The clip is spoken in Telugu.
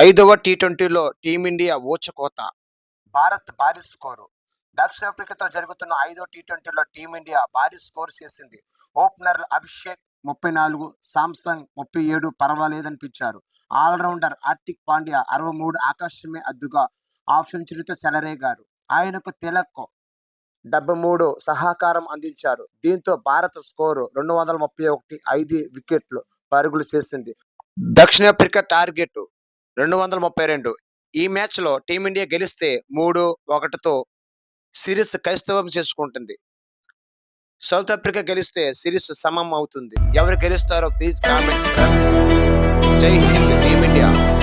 ఐదవ టీ ట్వంటీలో టీమిండియా ఓచకోత భారత్ భారీ స్కోరు. దక్షిణాఫ్రికాతో జరుగుతున్న ఐదో టీ ట్వంటీలో టీమిండియా భారీ స్కోర్ చేసింది. ఓపెనర్లు అభిషేక్ ముప్పై నాలుగు సామ్సంగ్ ముప్పై ఏడు పర్వాలేదనిపించారు. ఆల్రౌండర్ ఆర్టిక్ పాండ్యా అరవై మూడు ఆకాశమే అద్దుగా హాఫ్ సెంచరీతో సెలరేగారు ఆయనకు తిలక్ డెబ్బై మూడు సహకారం అందించారు. దీంతో భారత స్కోరు రెండు వందల ముప్పై ఒకటి ఐదు వికెట్లు పరుగులు చేసింది. దక్షిణాఫ్రికా టార్గెట్ రెండు వందల ముప్పై రెండు. ఈ మ్యాచ్లో టీమిండియా గెలిస్తే మూడు ఒకటితో సిరీస్ కైస్తవం చేసుకుంటుంది. సౌత్ ఆఫ్రికా గెలిస్తే సిరీస్ సమం అవుతుంది. ఎవరు గెలుస్తారో ప్లీజ్ కామెంట్ ఫ్రెండ్స్. జై హింద్ టీమిండియా.